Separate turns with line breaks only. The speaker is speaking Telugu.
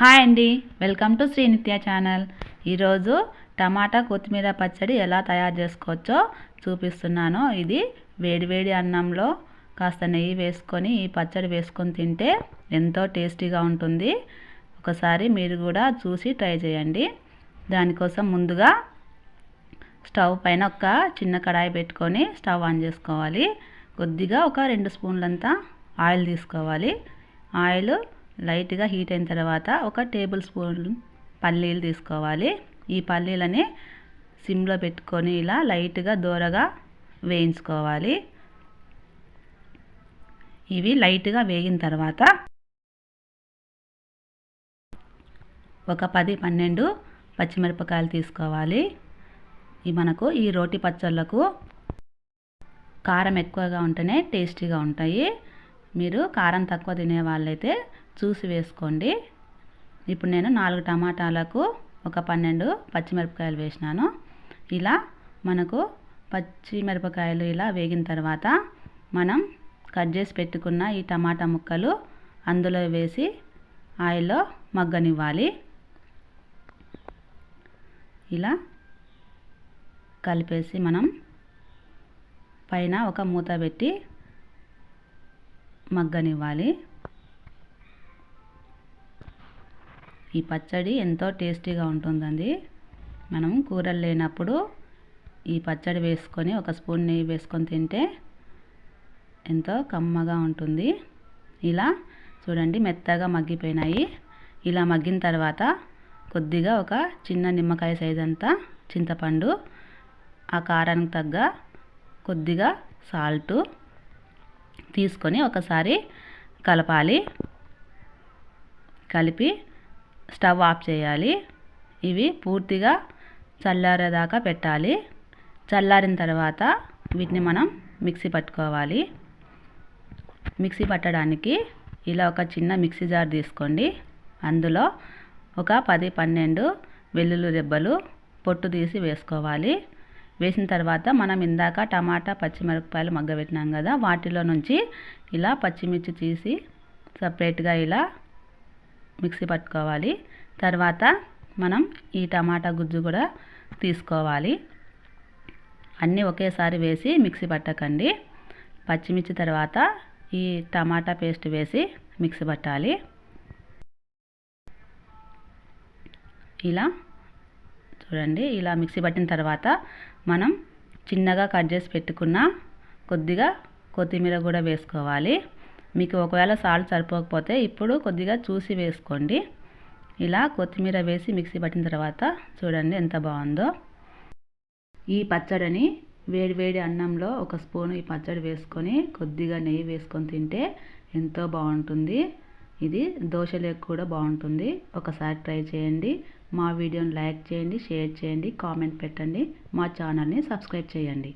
హాయ్ అండి. Welcome to Srinitya channel. ఈరోజు టమాటా కొత్తిమీర పచ్చడి ఎలా తయారు చేసుకోవచ్చో చూపిస్తున్నాను. ఇది వేడివేడి అన్నంలో కాస్త నెయ్యి వేసుకొని ఈ పచ్చడి వేసుకొని తింటే ఎంతో టేస్టీగా ఉంటుంది. ఒకసారి మీరు కూడా చూసి ట్రై చేయండి. దానికోసం ముందుగా స్టవ్ పైన ఒక చిన్న కడాయి పెట్టుకొని స్టవ్ ఆన్ చేసుకోవాలి. కొద్దిగా ఒక రెండు స్పూన్లంతా ఆయిల్ తీసుకోవాలి. ఆయిల్ లైట్గా హీట్ అయిన తర్వాత ఒక టేబుల్ స్పూన్ పల్లీలు తీసుకోవాలి. ఈ పల్లీలని సిమ్లో పెట్టుకొని ఇలా లైట్గా దూరగా వేయించుకోవాలి. ఇవి లైట్గా వేగిన తర్వాత ఒక పది పన్నెండు పచ్చిమిరపకాయలు తీసుకోవాలి. ఇవి మనకు ఈ రోటి పచ్చళ్ళకు కారం ఎక్కువగా ఉంటేనే టేస్టీగా ఉంటాయి. మీరు కారం తక్కువ తినే వాళ్ళైతే చూసి వేసుకోండి. ఇప్పుడు నేను నాలుగు టమాటాలకు ఒక పన్నెండు పచ్చిమిరపకాయలు వేసినాను. ఇలా మనకు పచ్చిమిరపకాయలు ఇలా వేగిన తర్వాత మనం కట్ చేసి పెట్టుకున్న ఈ టమాటా ముక్కలు అందులో వేసి ఆయిల్లో మగ్గనివ్వాలి. ఇలా కలిపేసి మనం పైన ఒక మూత పెట్టి మగ్గనివ్వాలి. ఈ పచ్చడి ఎంతో టేస్టీగా ఉంటుందండి. మనం కూరలు లేనప్పుడు ఈ పచ్చడి వేసుకొని ఒక స్పూన్ నెయ్యి వేసుకొని తింటే ఎంతో కమ్మగా ఉంటుంది. ఇలా చూడండి మెత్తగా మగ్గిపోయినాయి. ఇలా మగ్గిన తర్వాత కొద్దిగా ఒక చిన్న నిమ్మకాయ సైజ్ అంతా చింతపండు ఆ కారానికి తగ్గ కొద్దిగా సాల్టు తీసుకొని ఒకసారి కలపాలి. కలిపి స్టవ్ ఆఫ్ చేయాలి. ఇవి పూర్తిగా చల్లారేదాకా పెట్టాలి. చల్లారిన తర్వాత వీటిని మనం మిక్సీ పట్టుకోవాలి. మిక్సీ పట్టడానికి ఇలా ఒక చిన్న మిక్సీ జార్ తీసుకోండి. అందులో ఒక పది పన్నెండు వెల్లుల్లి రెబ్బలు పొట్టు తీసి వేసుకోవాలి. వేసిన తర్వాత మనం ఇందాక టమాటా పచ్చిమిరపకాయలు మగ్గబెట్టినాం కదా వాటిలో నుంచి ఇలా పచ్చిమిర్చి తీసి సపరేట్గా ఇలా మిక్సీ పట్టుకోవాలి. తర్వాత మనం ఈ టమాటా గుజ్జు కూడా తీసుకోవాలి. అన్నీ ఒకేసారి వేసి మిక్సీ పట్టకండి. పచ్చిమిర్చి తర్వాత ఈ టమాటా పేస్ట్ వేసి మిక్సీ పట్టాలి. ఇలా చూడండి ఇలా మిక్సీ పట్టిన తర్వాత మనం చిన్నగా కట్ చేసి పెట్టుకున్న కొద్దిగా కొత్తిమీర కూడా వేసుకోవాలి. మీకు ఒకవేళ సాల్ట్ సరిపోకపోతే ఇప్పుడు కొద్దిగా చూసి వేసుకోండి. ఇలా కొత్తిమీర వేసి మిక్సీ పట్టిన తర్వాత చూడండి ఎంత బాగుందో. ఈ పచ్చడిని వేడివేడి అన్నంలో ఒక స్పూన్ ఈ పచ్చడి వేసుకొని కొద్దిగా నెయ్యి వేసుకొని తింటే ఎంతో బాగుంటుంది. ఇది దోశలకు కూడా బాగుంటుంది. ఒకసారి ట్రై చేయండి. మా వీడియోని లైక్ చేయండి షేర్ చేయండి కామెంట్ పెట్టండి. మా ఛానల్ని సబ్స్క్రైబ్ చేయండి.